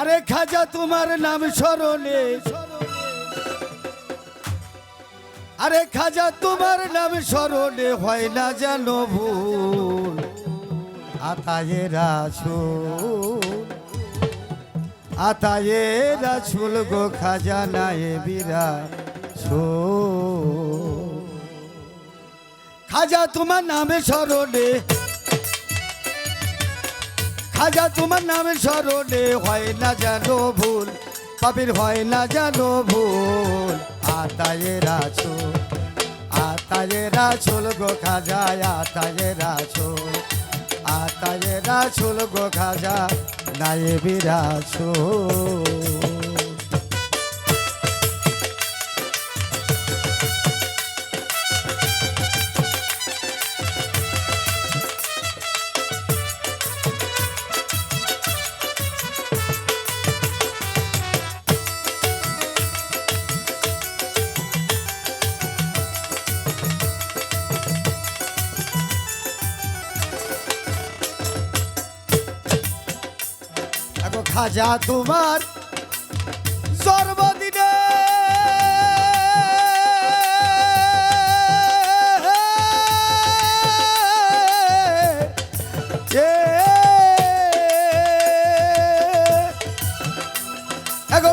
আরে খাজা, তোমার নাম স্মরণে। আরে খাজা, তোমার নাম স্মরণে হয় না যেন ভুল। আতায়ে রাসুল আতায়ে রাসুল গো খাজা নায়ে বিরা খাজা, তোমার নামে স্মরণে খাজা তোমার নামে স্মরণে হয় না জানো ভুল, পাপির হয় না জানো ভুল। আতায়ে রাসুল আতায়ে রাসুল গো খাজা আতায়ে রাসুল আতায়ে রাসুল গো খাজা নায়ে বিরাসুল খাজা তোমার। সর্বদিনে।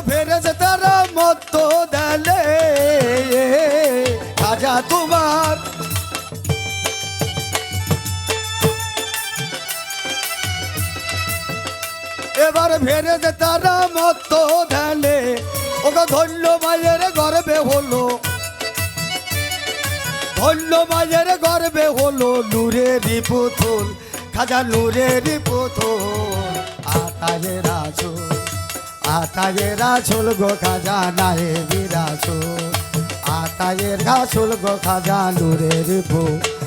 ফেরেছে তারা মত দেলে। তোমার। এবার ভেরে যে তারা মত ঢালে ওকে ধন্য মায়ের গর্বে হলো। ধন্য মায়ের গর্বে হলো নূরেরই পুতুল, খাজা নূরেরই পুতুল। আতায়ে রাসুল আতায়ে রাসুল গো খাজা নাহে বিরাসুল আতায়ে রাসুল গো খাজা নূরেরই পুতুল।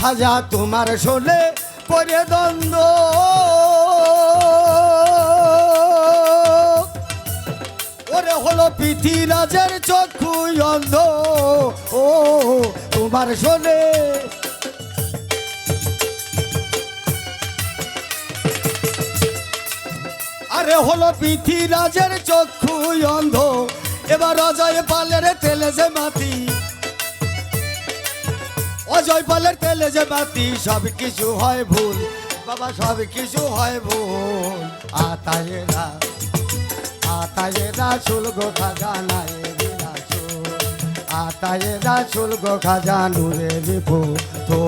খাজা তোমার শোলে পরে দ্বন্দ্ব। ওরে হলো পৃথিবীরাজের চক্ষু অন্ধ। ও, তোমার শোলে। আরে হলো পৃথিবীরাজের চক্ষু অন্ধ। এবার অজয় পালের তেলে যে মাতি অজয় পালের তেলে যে বাতি, সব কিছু হয় ভুল। বাবা, সব কিছু হয় ভুল। আতায়েরা আতায়েরা চুল গো খাজানায় আতায়েরা চুল গো খাজানুরে রিপু তো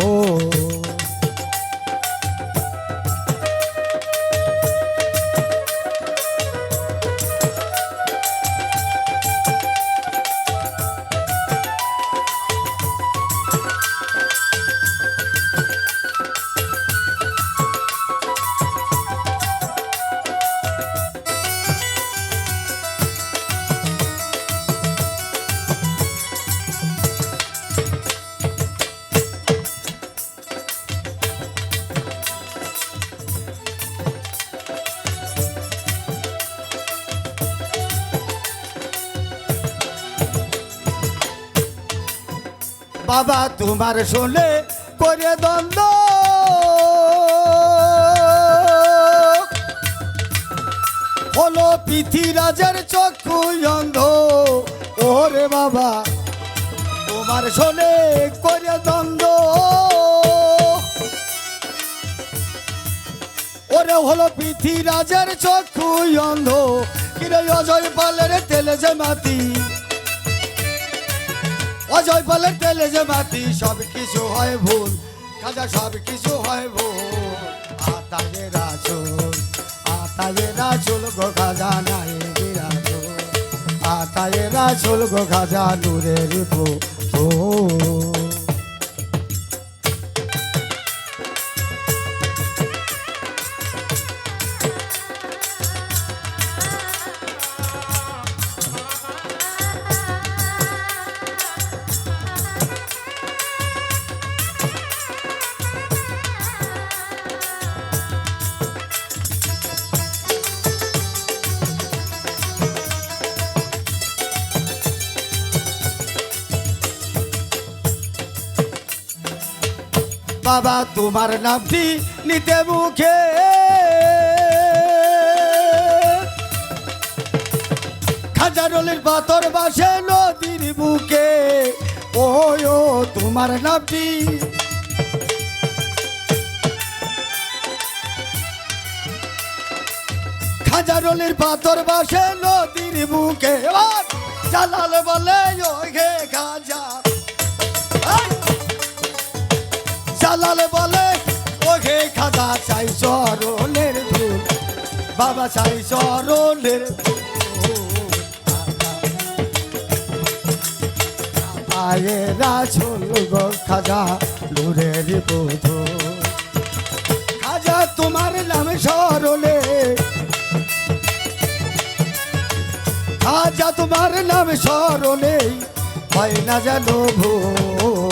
বাবা, তোমার শোনে করে দ্বন্দ্ব। হলো পৃথিবীরাজের চক্ষু অন্ধ। ওরে বাবা, তোমার শোনে করে দ্বন্দ্ব। ওরে হলো পৃথিবীরাজের চক্ষু অন্ধ। কিরে অজয় পালের তেলে যে মাতি অজয় বলে তেলে যে মাতি সব কিছু হয় ভুল। খাজা, সব কিছু হয় ভুল। আতাজে রাসুল আতাজে রাসুল গো খাজা নাই বিরাজুল আতাজে রাসুল গো খাজা নূরের পো বাবা, তোমার নামটি নিতে মুখে। খাজারলের পাথর বাসে নদীর বুকে। ও, তোমার নামটি খাজারলির পাথর বাসে নদীর এবার জালাল বলে ওহে খাজা জালাল বলে, ওহে খাজা চাই সরলের ধুল। বাবা, চাই সরলের আয়ে রাছুল গো খাজা লুরের বোধ। খাজা, তোমার নাম সরলে খাজা, তোমার নাম স্মরণে। হয় না যেন ভুল।